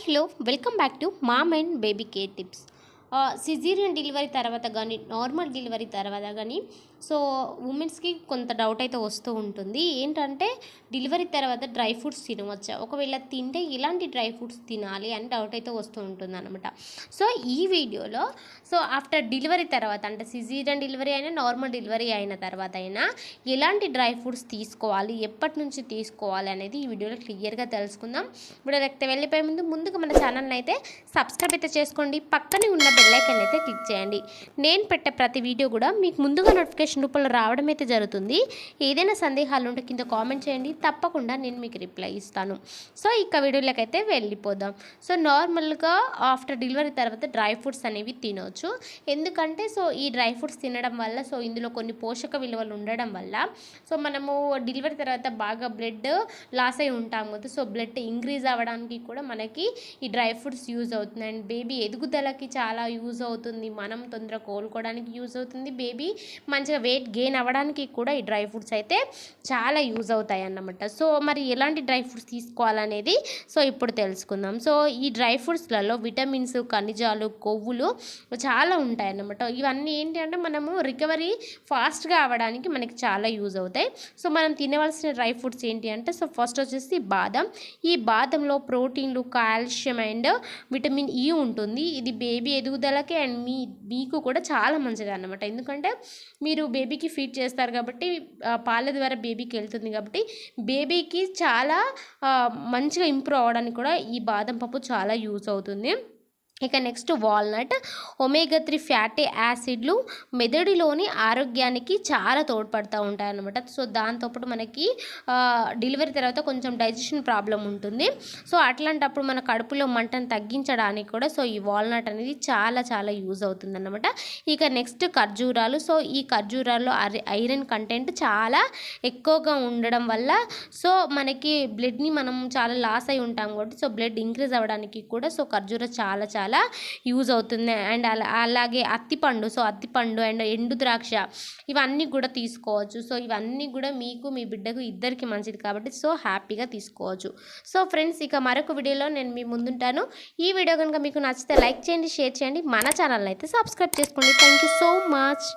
Hi hello welcome back to mom and baby care tips caesarean delivery తర్వాత కానీ normal delivery తర్వాత కానీ so ఉమెన్స్కి కొంత డౌట్ అయితే వస్తూ ఉంటుంది. ఏంటంటే డెలివరీ తర్వాత డ్రై ఫ్రూట్స్ తినవచ్చా? ఒకవేళ తింటే ఎలాంటి డ్రై ఫ్రూట్స్ తినాలి అని డౌట్ అయితే వస్తూ ఉంటుంది అనమాట సో ఈ వీడియోలో సో ఆఫ్టర్ డెలివరీ తర్వాత అంటే సిజీరియన్ డెలివరీ అయినా నార్మల్ డెలివరీ అయిన తర్వాత అయినా ఎలాంటి డ్రై ఫ్రూట్స్ తీసుకోవాలి? ఎప్పటి నుంచి తీసుకోవాలి అనేది ఈ వీడియోలో క్లియర్గా తెలుసుకుందాం. ఇప్పుడు రక్త వెళ్ళిపోయే ముందు ముందుగా మన ఛానల్ని అయితే సబ్స్క్రైబ్ అయితే చేసుకోండి. పక్కనే ఉన్న బెల్లైకన్ అయితే క్లిక్ చేయండి. నేను పెట్టే ప్రతి వీడియో కూడా మీకు ముందుగా నోటిఫికేషన్ రూపంలో రావడం అయితే జరుగుతుంది. ఏదైనా సందేహాలు ఉంటే కింద కామెంట్ చేయండి. తప్పకుండా నేను మీకు రిప్లై ఇస్తాను. సో ఇక వీడియోలోకి అయితే వెళ్ళిపోదాం. సో నార్మల్గా ఆఫ్టర్ డెలివరీ తర్వాత డ్రై ఫ్రూట్స్ అనేవి తినవచ్చు ఎందుకంటే సో ఈ డ్రై ఫ్రూట్స్ తినడం వల్ల సో ఇందులో కొన్ని పోషక విలువలు ఉండడం వల్ల సో మనము డెలివరీ తర్వాత బాగా బ్లడ్ లాస్ అయి ఉంటాం కదా సో బ్లడ్ ఇంక్రీజ్ అవ్వడానికి కూడా మనకి ఈ డ్రై ఫ్రూట్స్ యూజ్ అవుతుంది. అండ్ బేబీ ఎదుగుదలకి చాలా యూజ్ అవుతుంది మనం తొందరగా కోలుకోవడానికి యూజ్ అవుతుంది. బేబీ మంచిగా వెయిట్ గెయిన్ అవ్వడానికి కూడా ఈ డ్రై ఫ్రూట్స్ అయితే చాలా యూజ్ అవుతాయి అన్నమాట. సో మరి ఎలాంటి డ్రై ఫ్రూట్స్ తీసుకోవాలనేది? సో ఇప్పుడు తెలుసుకుందాం. సో ఈ డ్రై ఫ్రూట్స్లలో విటమిన్స్ ఖనిజాలు కొవ్వులు చాలా ఉంటాయి అన్నమాట. ఇవన్నీ ఏంటి అంటే మనము రికవరీ ఫాస్ట్గా అవ్వడానికి మనకి చాలా యూజ్ అవుతాయి. సో మనం తినవలసిన డ్రై ఫ్రూట్స్ ఏంటి అంటే సో ఫస్ట్ వచ్చేసి బాదం. ఈ బాదంలో ప్రోటీన్లు కాల్షియం అండ్ విటమిన్ ఈ ఉంటుంది. ఇది బేబీ ఎదుగుదలకి అండ్ మీ మీకు కూడా చాలా మంచిది అన్నమాట. ఎందుకంటే మీరు బేబీకి ఫీడ్ చేస్తారు కాబట్టి పాల ద్వారా బేబీకి వెళ్తుంది కాబట్టి బేబీకి చాలా మంచిగా ఇంప్రూవ్ అవ్వడానికి కూడా ఈ బాదం పప్పు చాలా యూజ్ అవుతుంది. ఇక next walnut. Omega three fatty యాసిడ్లు మెదడులోని ఆరోగ్యానికి చాలా తోడ్పడుతూ ఉంటాయన్నమాట. సో దాంతోపాటు మనకి డెలివరీ తర్వాత కొంచెం డైజెషన్ ప్రాబ్లం ఉంటుంది. సో అట్లాంటప్పుడు మన కడుపులో మంటను తగ్గించడానికి కూడా సో ఈ వాల్నట్ అనేది చాలా చాలా యూజ్ అవుతుంది అన్నమాట ఇక నెక్స్ట్ ఖర్జూరాలు. సో ఈ ఖర్జూరాల్లో ఐరన్ కంటెంట్ చాలా ఎక్కువగా ఉండడం వల్ల సో మనకి బ్లడ్ని మనం చాలా లాస్ అయి ఉంటాం కాబట్టి సో బ్లడ్ ఇంక్రీజ్ అవ్వడానికి కూడా సో ఖర్జూర చాలా చాలా యూజ్ అవుతుంది. అండ్ అలా అలాగే అత్తిపండు. సో అత్తిపండు అండ్ ఎండు ద్రాక్ష ఇవన్నీ కూడా తీసుకోవచ్చు. సో ఇవన్నీ కూడా మీకు మీ బిడ్డకు ఇద్దరికి మంచిది కాబట్టి సో హ్యాపీగా తీసుకోవచ్చు. సో ఫ్రెండ్స్ ఇక మరొక వీడియోలో నేను మీ ముందుంటాను. ఈ వీడియో కనుక మీకు నచ్చితే లైక్ చేయండి షేర్ చేయండి. మన ఛానల్ అయితే సబ్స్క్రైబ్ చేసుకోండి. Thank you so much